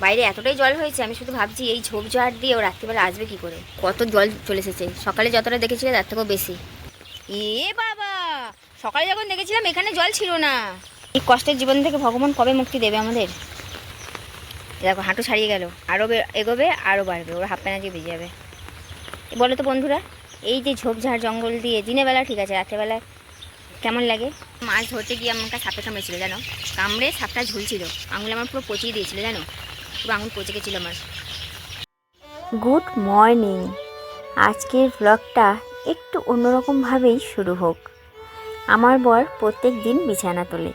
বাইরে এতটাই জল হয়েছে আমি শুধু ভাবছি এই ঝোপ ঝোপঝাড় দিয়ে ও রাত্রিবেলা আসবে কি করে? কত জল চলে এসেছে। সকালে যতটা দেখেছিলে তার থেকেও বেশি। এ বাবা! সকালে যখন দেখেছিলাম এখানে জল ছিল না। এই কষ্টের জীবন থেকে ভগবান কবে মুক্তি দেবে আমাদের? দেখো হাঁটু ছাড়িয়ে গেল। আরও এগোবে আরও বাড়বে। ওর হাফ প্যান্ট দিয়ে বেজে যাবে। বলো তো বন্ধুরা এই যে ঝোপঝাড় জঙ্গল দিয়ে দিনের বেলা ঠিক আছে রাত্রেবেলা কেমন লাগে? মাছ ধরতে গিয়ে আমাকে সাপে কামড়েছিল জানো? কামড়ে সাপটা ঝুলছিল। আঙুল আমার পুরো পচিয়ে দিয়েছিল জানো? পুরো আঙুল পচে আমার গুড মর্নিং। আজকের ব্লগটা একটু অন্যরকমভাবেই শুরু হোক। আমার বর প্রত্যেক দিন বিছানা তোলে।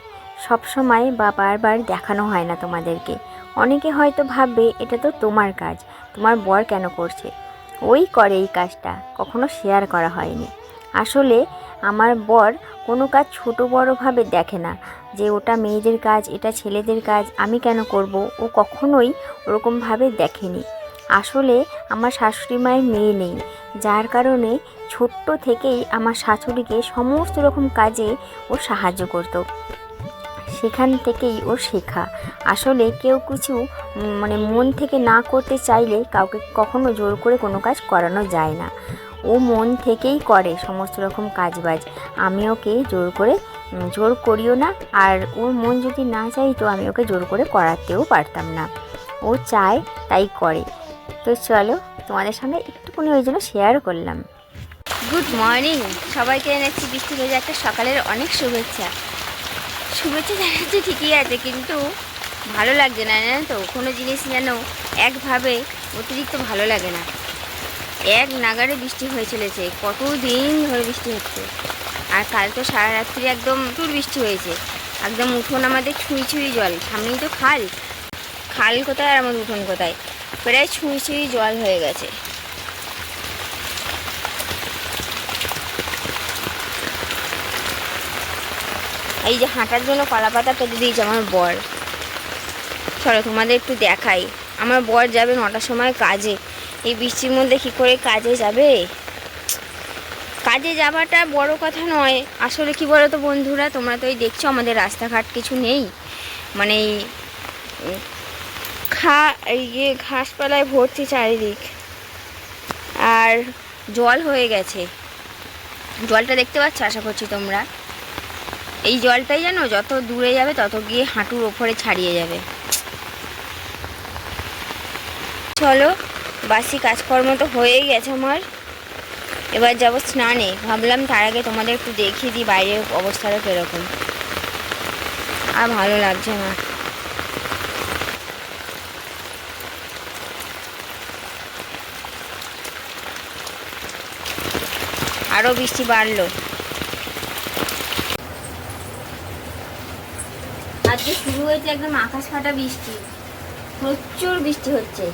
সব সময় বা বারবার দেখানো হয় না তোমাদেরকে। অনেকে হয়তো ভাববে, এটা তো তোমার কাজ। তোমার বর কেন করছে? ওই করে এই কাজটা। কখনো শেয়ার করা হয়নি। আসলে আমার বর কোনো কাজ ছোটো বড়োভাবে দেখে না। যে ওটা মেয়েদের কাজ, এটা ছেলেদের কাজ, আমি কেন করব? ও কখনোই ওরকমভাবে দেখেনি। আসলে আমার শাশুড়ি মায়ের মেয়ে নেই। যার কারণে ছোট্ট থেকেই আমার শাশুড়িকে সমস্ত রকম কাজে ও সাহায্য করতো। সেখান থেকেই ও শেখা। আসলে কেউ কিছু মানে মন থেকে না করতে চাইলে কাউকে কখনো জোর করে কোনো কাজ করানো যায় না। ও মন থেকেই করে সমস্ত রকম কাজবাজ। আমি ওকে জোর করে জোর করিও না। আর ওর মন যদি না চাইতো আমি ওকে জোর করে করাতেও পারতাম না। ও চায়, তাই করে। তো চলো, তোমাদের সামনে একটুখানি ওই জন্য শেয়ার করলাম। গুড মর্নিং সবাইকে এনেছি বৃষ্টি ভেজে একটা সকালের অনেক শুভেচ্ছা। শুভেচ্ছা জানাচ্ছি ঠিকই আছে, কিন্তু ভালো লাগছে না জানেন তো? কোনো জিনিস যেন একভাবে অতিরিক্ত ভালো লাগে না। এক নাগারে বৃষ্টি হয়ে চলেছে। কত দিন ধরে বৃষ্টি হচ্ছে? আর কাল তো সারা রাত্রি একদম টুর বৃষ্টি হয়েছে। একদম উঠোন আমাদের ছুঁই ছুঁই জল, সামনেই তো খাল। খাল কোথায় আর আমাদের উঠোন কোথায়? প্রায় ছুঁই ছুঁই জল হয়ে গেছে। এই যে হাঁটার জন্য কলা পাতা পেতে দিয়েছে আমার বর। চলো তোমাদের একটু দেখাই। আমার বর যাবে নটার সময় কাজে। এই বৃষ্টির মধ্যে কি করে কাজে যাবে? কাজে যাওয়াটা বড় কথা নয়। আসলে কি বলো তো বন্ধুরা, তোমরা তো এই দেখছ আমাদের রাস্তাঘাট কিছু নেই। মানে খা, এই ইয়ে ঘাসপালায় ভর্তি চারিদিক। আর জল হয়ে গেছে। জলটা দেখতে পাচ্ছ? আশা করছি তোমরা। এই জলটাই জানো যত দূরে যাবে, তত গিয়ে হাঁটুর ওপরে ছাড়িয়ে যাবে। চলো বাসি কাজকর্ম তো হয়েই গেছে আমার। এবার যাব স্নানে। ভাবলাম তার আগে তোমাদের একটু দেখিয়ে দিই বাইরের অবস্থাটা কীরকম। আর ভালো লাগছে না। আরও বৃষ্টি বাড়লো। আজকে শুরু হয়েছে একদম আকাশ ফাটা বৃষ্টি। প্রচুর বৃষ্টি হচ্ছে।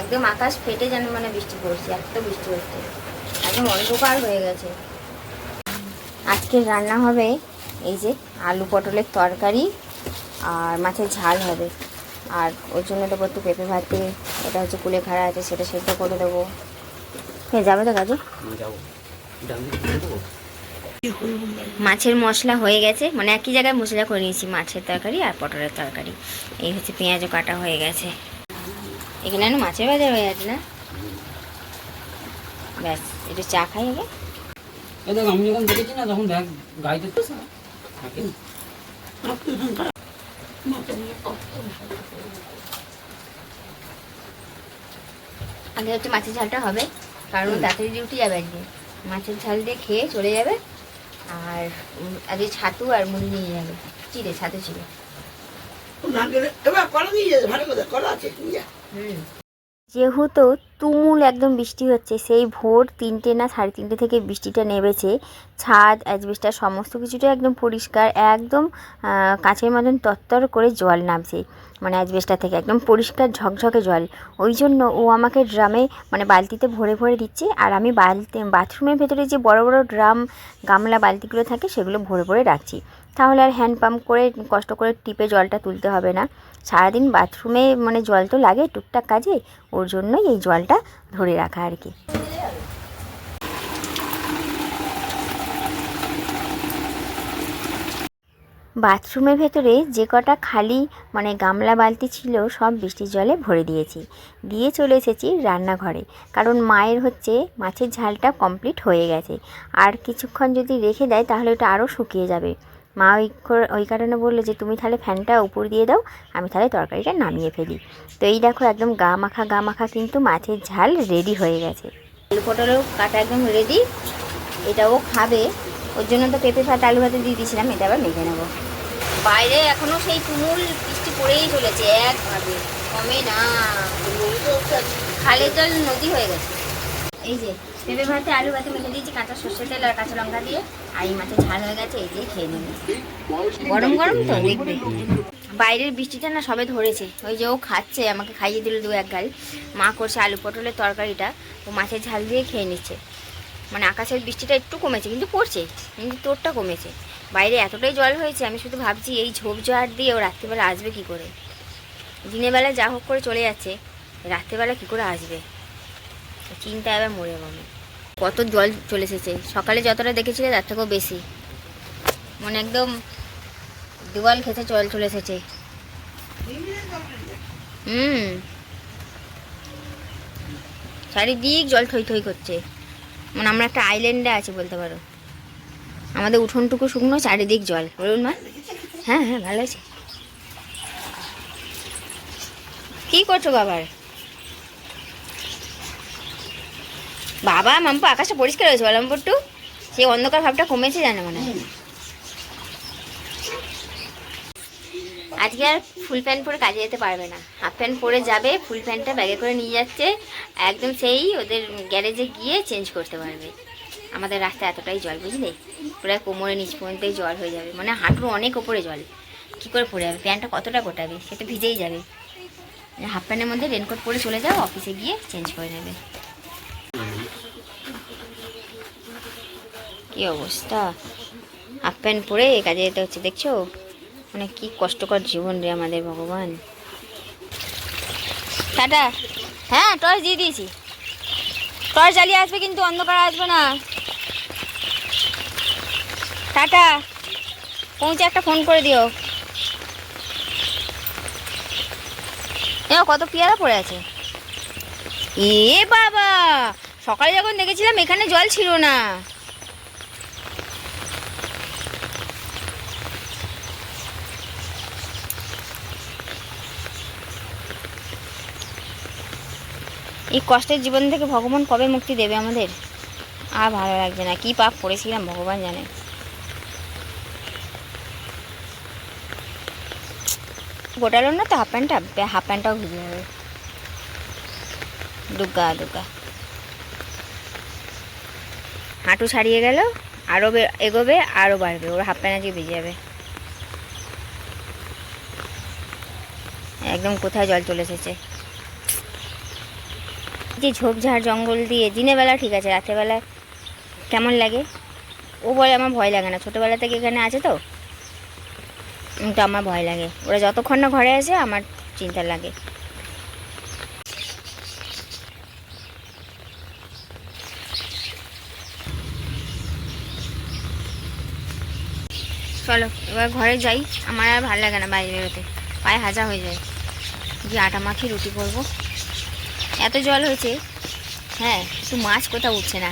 একদম আকাশ ফেটে যেন মানে বৃষ্টি পড়ছে, এত বৃষ্টি হচ্ছে একদম অন্ধকার হয়ে গেছে। আজকে রান্না হবে এই যে আলু পটলের তরকারি আর মাছের ঝাল হবে। আর ওর জন্য দেবো একটু পেঁপে ভাতে, এটা হচ্ছে কুলেখাড়া আছে, সেটা সেদ্ধ করে দেবো। হ্যাঁ যাবে তো কাজে? মাছের মশলা হয়ে গেছে মানে একই জায়গায় মশলা করে নিয়েছি, মাছের তরকারি আর পটলের তরকারি। এই হচ্ছে পেঁয়াজও কাটা হয়ে গেছে। এখানে না মাছের বাজার হয়ে আছে না? ব্যাস একটু চা খাই আগে। এই দেখ আমি যখন দেখেছি না তখন দেখ গাড়িতে তো আগে হচ্ছে মাছের ঝালটা হবে কারণ তাড়াতাড়ি ডিউটি যাবে আজকে। মাছের ঝাল দিয়ে খেয়ে চলে যাবে আর আজকে ছাতু আর মুড়ি নিয়ে যাবে। চিড়ে ছাতু ছিল? এবার কলা দিয়ে যাবে ভালো কথা কলা আছে নিয়ে যেহেতু তুমুল একদম বৃষ্টি হচ্ছে, সেই ভোর তিনটে না সাড়ে তিনটে থেকে বৃষ্টিটা নেমেছে। ছাদ অ্যাজবেস্টার সমস্ত কিছুটা একদম পরিষ্কার, একদম কাঁচের মতন তত্তর করে জল নামছে। মানে অ্যাজবেস্টার থেকে একদম পরিষ্কার ঝকঝকে জল। ওই জন্য ও আমাকে ড্রামে মানে বালতিতে ভরে ভরে দিচ্ছে, আর আমি বালতি, বাথরুমের ভেতরে যে বড় বড় ড্রাম গামলা বালতিগুলো থাকে, সেগুলো ভরে ভরে রাখছি। তাহলে আর হ্যান্ড পাম্প করে কষ্ট করে টিপে জলটা তুলতে হবে না। সারাদিন বাথরুমে মানে জল তো লাগে টুকটাক কাজে, ওর জন্যই এই জলটা ধরে রাখা আর কি। বাথরুমের ভেতরে যে কটা খালি মানে গামলা বালতি ছিল সব বৃষ্টির জলে ভরে দিয়েছি। দিয়ে চলে এসেছি রান্নাঘরে। কারণ মায়ের হচ্ছে মাছের ঝালটা কমপ্লিট হয়ে গেছে। আর কিছুক্ষণ যদি রেখে দেয় তাহলে ওটা আরও শুকিয়ে যাবে। মা ওই ওই কারণে বলল যে, তুমি তাহলে ফ্যানটা উপর দিয়ে দাও, আমি তাহলে তরকারিটা নামিয়ে ফেলি। তো এই দেখো একদম গা মাখা গা মাখা কিন্তু মাছের ঝাল রেডি হয়ে গেছে। আলু পটলও কাটা একদম রেডি এটাও খাবে। ওর জন্য তো পেঁপে ভাত, আলু ভাতে দিয়ে দিয়েছিলাম, এটা আবার মেখে নেব। বাইরে এখনও সেই তুমুল বৃষ্টি পড়েই চলেছে, একভাবে। কমে না। খালের জল নদী হয়ে গেছে। এই যে পেঁপে ভাতে আলু ভাতে মেখে দিয়েছি কাঁচা সর্ষে তেল আর কাঁচা লঙ্কা দিয়ে। আর এই মাছের ঝাল হয়ে গেছে, এই যে খেয়ে নেবে গরম গরম তো, দেখবে। বাইরের বৃষ্টিটা না সবে ধরেছে। ওই যে ও খাচ্ছে, আমাকে খাইয়ে দিল দু এক গাল। মা করছে আলু পটলের তরকারিটা, ও মাছের ঝাল দিয়ে খেয়ে নিচ্ছে। মানে আকাশের বৃষ্টিটা একটু কমেছে, কিন্তু পড়ছে, কিন্তু তোরটা কমেছে। বাইরে এতটাই জল হয়েছে, আমি শুধু ভাবছি এই ঝোপ ঝোপঝাড় দিয়ে ও রাত্রিবেলা আসবে কি করে? দিনের বেলা যা হোক করে চলে যাচ্ছে, রাত্রিবেলা কি করে আসবে? চিন্তা এবার মরে আমি কত জল চলে এসেছে। সকালে যতটা দেখেছিলে, তার থেকেও বেশি। মানে একদম দেওয়াল খেতে জল চলে এসেছে। হুম। চারিদিক জল থই থই করছে। মানে আমরা একটা আইল্যান্ডে আছি বলতে পারো। আমাদের উঠোনটুকু শুকনো, চারিদিক জল। বলুন মা। হ্যাঁ হ্যাঁ ভালো আছে। কি করছ বাবার? বাবা, মাম্পু, আকাশটা পরিষ্কার হয়েছে বলো মাম্পুট্টু সেই অন্ধকার ভাবটা কমেছে জানে মনে হয়। আজকে আর ফুল প্যান্ট পরে কাজে যেতে পারবে না। হাফ প্যান্ট পরে যাবে, ফুল প্যান্টটা ব্যাগে করে নিয়ে যাচ্ছে। একদম সেই ওদের গ্যারেজে গিয়ে চেঞ্জ করতে পারবে। আমাদের রাস্তায় এতটাই জল, বুঝলে? পুরো কোমরে নিচ পর্যন্তই জল হয়ে যাবে। মানে হাঁটুর অনেক ওপরে জল। কী করে পড়ে যাবে? প্যান্টটা কতটা গোটাবে? সে তো ভিজেই যাবে। হাফ প্যান্টের মধ্যে রেনকোট পরে চলে যাও অফিসে গিয়ে চেঞ্জ করে নেবে। কি অবস্থা? হাফ প্যান্ট পরে কাজে যেতে হচ্ছে, দেখছ? মানে কি কষ্টকর জীবন রে আমাদের ভগবান। টাটা। হ্যাঁ টর্চ দিয়ে দিয়েছি। টর্চ জ্বালিয়ে আসবে কিন্তু অন্ধকার আসবে না। টাটা। পৌঁছে একটা ফোন করে দিও। কত পেয়ারা পড়ে আছে? এ বাবা! সকালে যখন দেখেছিলাম, এখানে জল ছিল না। এই কষ্টের জীবন থেকে ভগবান কবে মুক্তি দেবে আমাদের? আর ভালো লাগছে না। কি পাপ করেছিলাম, ভগবান জানে। গোটালো না তো হাফ প্যান্টটা হাফ প্যান্টটাও ভিজে যাবে। দুগ্গা দুগ্গা। হাঁটু ছাড়িয়ে গেল আরও এগোবে আরও বাড়বে। ওর হাফ প্যান্ট আজকে ভিজে যাবে। একদম কোথায় জল চলে এসেছে। যে ঝোপঝাড়, জঙ্গল দিয়ে, দিনের বেলা ঠিক আছে, রাত্রেবেলা কেমন লাগে? ও বলে আমার ভয় লাগে না, ছোটোবেলা থেকে এখানে আছে তো। তো আমার ভয় লাগে। ওরা যতক্ষণ না ঘরে আসে, আমার চিন্তা লাগে। চলো, এবার ঘরে যাই। আমার আর ভালো লাগে না বাইরে বেরোতে। পায়ে হাজা হয়ে যায়। গিয়ে আটা মাখি রুটি করব। এত জল হয়েছে। হ্যাঁ একটু মাছ কোথাও উঠছে না।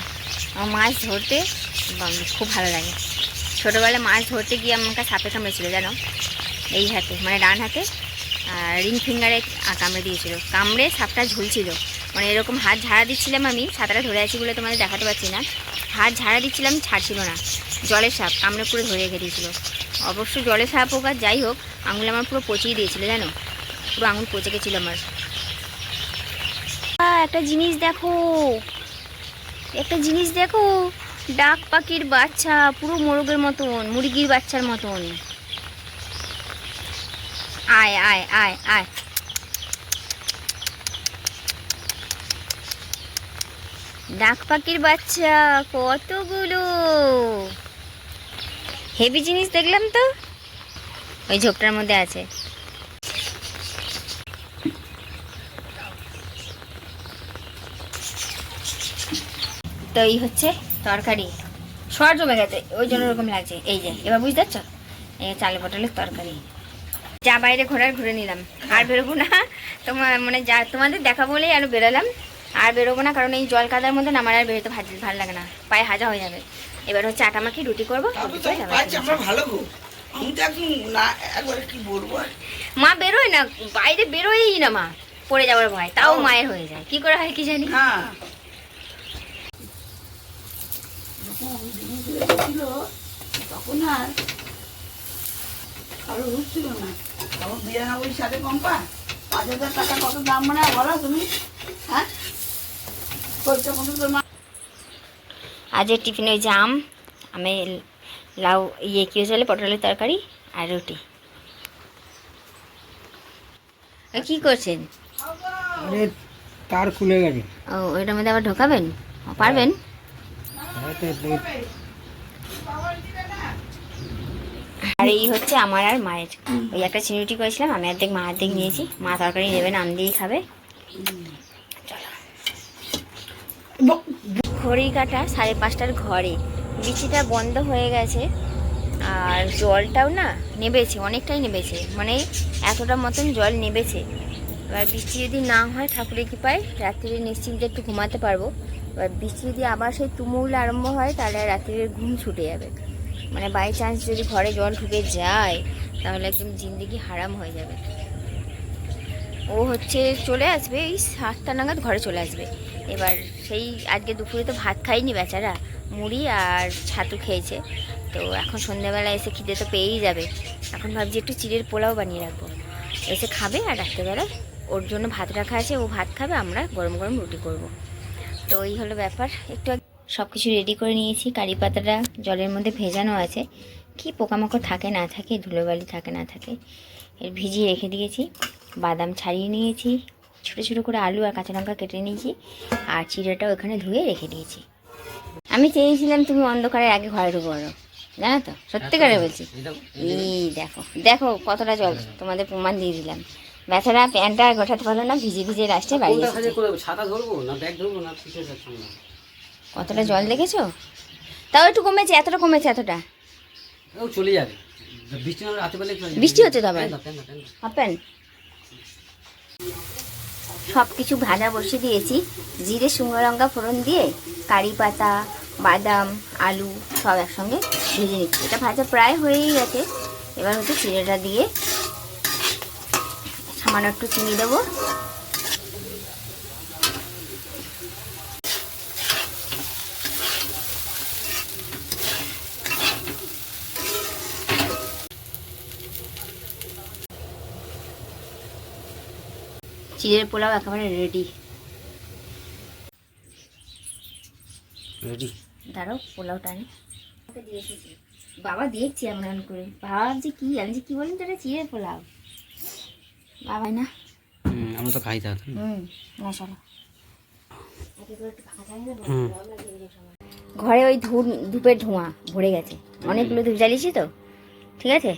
আমার মাছ ধরতে খুব ভালো লাগে। ছোটোবেলায় মাছ ধরতে গিয়ে আমাকে সাপে কামড়েছিল, জানো? এই হাতে মানে ডান হাতে, আর রিং ফিঙ্গারে কামড়ে দিয়েছিল। কামড়ে সাপটা ঝুলছিল। মানে এরকম হাত ঝাড়া দিচ্ছিলাম আমি সাঁতারা ধরে আছি বলে তোমাদের দেখাতে পারছি না। হাত ঝাড়া দিচ্ছিলাম, ছাড়ছিল না। জলের সাপ কামড়ে পুরো ধরে রেখে দিয়েছিল। অবশ্য জলের সাপ হোক আর যাই হোক, আঙুল আমার পুরো পচিয়ে দিয়েছিল, জানো? পুরো আঙুল পচে গেছিল আমার। একটা জিনিস দেখো। একটা জিনিস দেখো, ডাক পাখির বাচ্চা, পুরো মোরগের মতন, মুরগির বাচ্চার মতন। আয় আয় আয় আয়। ডাক পাখির বাচ্চা, কতগুলো? হেভি জিনিস দেখলাম তো? ওই ঝোপটার মধ্যে আছে। তো এই হচ্ছে তরকারি। সর জমে গেছে ওই জন্য ওরকম লাগছে। এই যে এবার বুঝতে পারছ? এই চাল পটলের তরকারি। যা বাইরে ঘোরার ঘুরে নিলাম। আর বেরোবো না। তোমার মানে যা তোমাদের দেখা বলেই আর বেরোলাম। আর বেরোবো না কারণ এই জল কাদার মধ্যে আমার আর বেরোতে ভালো ভালো লাগে না। পায়ে হাজা হয়ে যাবে। এবার হচ্ছে আটা মাখি রুটি করব। মা বেরোয় না বাইরে বেরোয়ই না মা। পড়ে যাওয়ার ভয় তাও মায়ের হয়ে যায়। কি করে হয় কি জানি না যখন ওই জিনিসগুলো ছিল আর কারও ছিল না। তখন বিরানব্বই সালে কম্পা পাঁচ হাজার টাকা কত দাম মানে বলো তুমি। হ্যাঁ? আজের টিফিন ওই জাম আমি লাউ ইয়ে কি হয়েছিল পটলের তরকারি আর রুটি। এ, কি করছেন? আরে তার খুলে গেছে। ও ওইটার মধ্যে আবার ঢোকাবেন? পারবেন? আর এই হচ্ছে আমার আর মায়ের। ওই একটা চিনি করেছিলাম আমি অর্ধেক মা অর্ধেক নিয়েছি। মা তরকারি নেবে নাম দিয়েই খাবে। ঘড়ি কাটা সাড়ে পাঁচটার ঘরে। বৃষ্টিটা বন্ধ হয়ে গেছে আর জলটাও না নেবেছে অনেকটাই নেবেছে। মানে এতটা মতন জল নেবেছে। এবার বৃষ্টি যদি না হয় ঠাকুরের কৃপায় রাত্রিরে নিশ্চিন্তে একটু ঘুমাতে পারব। এবার বৃষ্টি যদি আবার সেই তুমুল আরম্ভ হয় তাহলে রাত্রিরে ঘুম ছুটে যাবে। মানে বাই চান্স যদি ঘরে জল ঢুকে যায়, তাহলে একদম জিন্দিগি হারাম হয়ে যাবে। ও হচ্ছে চলে আসবে, এই সাতটা নাগাদ ঘরে চলে আসবে। এবার সেই আজকে দুপুরে তো ভাত খাইনি বেচারা, মুড়ি আর ছাতু খেয়েছে। তো এখন সন্ধ্যাবেলা এসে খিদে তো পেয়েই যাবে। এখন ভাবছি একটু চিড়ের পোলাও বানিয়ে রাখব। এসে খাবে আর রাত্রেবেলায় ওর জন্য ভাত রাখা আছে, ও ভাত খাবে, আমরা গরম গরম রুটি করব। তো এই হলো ব্যাপার, একটু সব কিছু রেডি করে নিয়েছি। কারি পাতাটা জলের মধ্যে ভেজানো আছে। কি পোকামাকড় থাকে না থাকে ধুলোবালি থাকে না থাকে এর ভিজিয়ে রেখে দিয়েছি। বাদাম ছাড়িয়ে নিয়েছি। ছোটো ছোটো করে আলু আর কাঁচা লঙ্কা কেটে নিয়েছি। আর চিড়েটাও এখানে ধুয়ে রেখে দিয়েছি। আমি চেয়েছিলাম তুমি অন্ধকারের আগে ঘরে ঢুকো জানো তো? সত্যিকারে বলছি। এই দেখো দেখো কতটা জল তোমাদের প্রমাণ দিয়ে দিলাম। বেচারা প্যান্টটা গোটাতে পারল না ভিজে ভিজে লাস্টে বাড়ি ছাতা ধরবো না ব্যাগ ধরবো না কতটা জল দেখেছ? তাও একটু কমেছে এতটা কমেছে এতটা। ও চলে যাবে। বৃষ্টি রাতে বেলায় বৃষ্টি হচ্ছে তো আবার? প্যান্ট দাও, প্যান্ট দাও, প্যান্ট দাও। হাফেন সব কিছু ভাজা বসিয়ে দিয়েছি। জিরে শুকনো লঙ্কা ফোড়ন দিয়ে কারি পাতা বাদাম আলু সব একসঙ্গে ভেজে নিচ্ছি। এটা ভাজা প্রায় হয়েই গেছে। এবার হচ্ছে চিড়েটা দিয়ে সামান্য একটু চিনি দেবো। চিড়ের পোলাও একেবারে রেডি রেডি দাঁড়াও পোলাওটা আনি। দিয়ে এসেছি বাবা দেখছি এমন এমন করে। বাবা ভাবছি কি আমি যে কি বলেন তো চিড়ের পোলাও? বাবা না। হুম আমরা তো খাই তাহলে। হুম হুম। ঘরে ওই ধূপ ধূপের ধোঁয়া ভরে গেছে। অনেকগুলো ধূপ জ্বালিয়েছি তো। ঠিক আছে?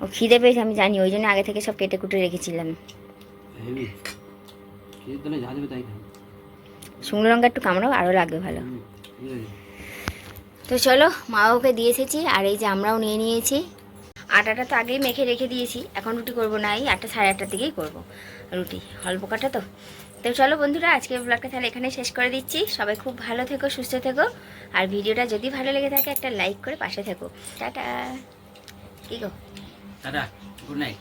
ও খিদে পেয়েছে আমি জানি। ওই জন্য আগে থেকে সব কেটে কুটে রেখেছিলাম। হেভি। খিদে তাহলে যা দেবে তাই খাও শুকনো লঙ্কা একটু কামড়াও আরও লাগবে ভালো। তো চলো মা ওকে দিয়ে এসেছি আর এই যে আমরাও নিয়ে নিয়েছি। আটাটা তো আগেই মেখে রেখে দিয়েছি এখন রুটি করব না এই আটটা সাড়ে আটটার দিকেই করব রুটি অল্প কাটা তো। তো চলো বন্ধুরা আজকে ব্লগটা তাহলে এখানে শেষ করে দিচ্ছি। সবাই খুব ভালো থেকো সুস্থ থেকো। আর ভিডিওটা যদি ভালো লেগে থাকে একটা লাইক করে পাশে থেকো। টাটা। কি গো? Tata good night